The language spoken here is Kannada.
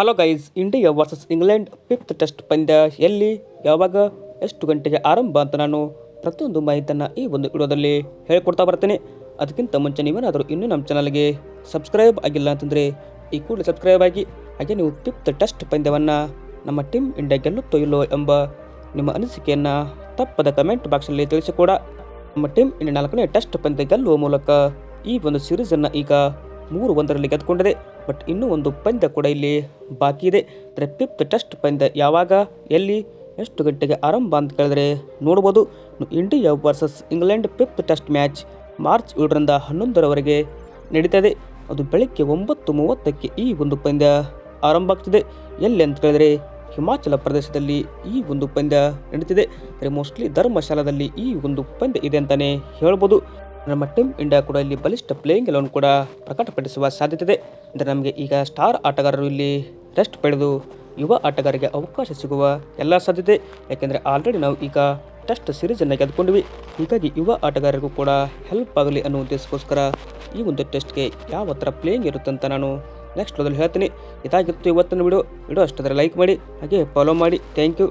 Hello guys India versus England fifth test ಪಂದ್ಯ. ಎಲ್ಲಿ, ಯಾವಾಗ, ಎಷ್ಟು ಗಂಟೆಗೆ ಆರಂಭ ಅಂತ ನಾನು ಪ್ರತಿಯೊಂದು ಮಾಹಿತಿಯನ್ನು ಈ ಒಂದು ವಿಡಿಯೋದಲ್ಲಿ ಹೇಳ್ಕೊಡ್ತಾ ಬರ್ತೀನಿ. ಅದಕ್ಕಿಂತ ಮುಂಚೆ ನೀವೇನಾದರೂ ಇನ್ನೂ ನಮ್ಮ ಚಾನಲ್ಗೆ ಸಬ್ಸ್ಕ್ರೈಬ್ ಆಗಿಲ್ಲ ಅಂತಂದರೆ ಈ ಕೂಡಲೇ ಸಬ್ಸ್ಕ್ರೈಬ್ ಆಗಿ, ಹಾಗೆ ನೀವು ಫಿಫ್ತ್ ಟೆಸ್ಟ್ ಪಂದ್ಯವನ್ನು ನಮ್ಮ ಟೀಮ್ ಇಂಡಿಯಾ ಗೆಲ್ಲುತ್ತೋ ಇಲ್ಲೋ ಎಂಬ ನಿಮ್ಮ ಅನಿಸಿಕೆಯನ್ನು ತಪ್ಪದ ಕಮೆಂಟ್ ಬಾಕ್ಸಲ್ಲಿ ತಿಳಿಸಿ ಕೂಡ ನಮ್ಮ ಟೀಮ್ ಇಂಡಿಯಾ ನಾಲ್ಕನೇ ಟೆಸ್ಟ್ ಪಂದ್ಯ ಗೆಲ್ಲುವ ಮೂಲಕ ಈ ಒಂದು ಸೀರೀಸನ್ನು ಈಗ ಮೂರು ಒಂದರಲ್ಲಿ ಗೆದ್ದುಕೊಂಡಿದೆ. ಬಟ್ ಇನ್ನೂ ಒಂದು ಪಂದ್ಯ ಕೂಡ ಇಲ್ಲಿ ಬಾಕಿ ಇದೆ. ಅಂದರೆ ಫಿಫ್ತ್ ಟೆಸ್ಟ್ ಪಂದ್ಯ ಯಾವಾಗ, ಎಲ್ಲಿ, ಎಷ್ಟು ಗಂಟೆಗೆ ಆರಂಭ ಅಂತ ಕೇಳಿದ್ರೆ ನೋಡ್ಬೋದು. India versus England fifth test match March ಏಳರಿಂದ ಹನ್ನೊಂದರವರೆಗೆ ನಡೀತದೆ. ಅದು ಬೆಳಗ್ಗೆ ಒಂಬತ್ತು ಮೂವತ್ತಕ್ಕೆ ಈ ಒಂದು ಪಂದ್ಯ ಆರಂಭ ಆಗ್ತಿದೆ. ಎಲ್ಲಿ ಅಂತ ಕೇಳಿದ್ರೆ ಹಿಮಾಚಲ ಪ್ರದೇಶದಲ್ಲಿ ಈ ಒಂದು ಪಂದ್ಯ ನಡೀತಿದೆ. ಅಂದರೆ ಮೋಸ್ಟ್ಲಿ ಧರ್ಮಶಾಲಾದಲ್ಲಿ ಈ ಒಂದು ಪಂದ್ಯ ಇದೆ ಅಂತಲೇ ಹೇಳ್ಬೋದು. ನಮ್ಮ ಟೀಮ್ ಇಂಡಿಯಾ ಕೂಡ ಇಲ್ಲಿ ಬಲಿಷ್ಠ ಪ್ಲೇಯಿಂಗ್ ಎಲೆವನ್ ಕೂಡ ಪ್ರಕಟಪಡಿಸುವ ಸಾಧ್ಯತೆ ಇದೆ ಅಂದರೆ ನಮಗೆ ಈಗ ಸ್ಟಾರ್ ಆಟಗಾರರು ಇಲ್ಲಿ ರೆಸ್ಟ್ ಪಡೆದು ಯುವ ಆಟಗಾರರಿಗೆ ಅವಕಾಶ ಸಿಗುವ ಎಲ್ಲ ಸಾಧ್ಯತೆ. ಯಾಕೆಂದರೆ ಆಲ್ರೆಡಿ ನಾವು ಈಗ ಟೆಸ್ಟ್ ಸೀರೀಸನ್ನು ಗೆದ್ದುಕೊಂಡ್ವಿ. ಹೀಗಾಗಿ ಯುವ ಆಟಗಾರರಿಗೂ ಕೂಡ ಹೆಲ್ಪ್ ಆಗಲಿ ಅನ್ನೋ ಉದ್ದೇಶಕ್ಕೋಸ್ಕರ ಈ ಒಂದು ಟೆಸ್ಟ್ಗೆ ಯಾವ ಥರ ಪ್ಲೇಯಿಂಗ್ ಇರುತ್ತೆ ಅಂತ ನಾನು ನೆಕ್ಸ್ಟ್ ಮೊದಲು ಹೇಳ್ತೀನಿ. ಇದಾಗಿತ್ತು ಇವತ್ತಿನ ವಿಡಿಯೋ ವಿಡಿಯೋ ಅಷ್ಟಾದರೆ ಲೈಕ್ ಮಾಡಿ, ಹಾಗೆ ಫಾಲೋ ಮಾಡಿ. Thank you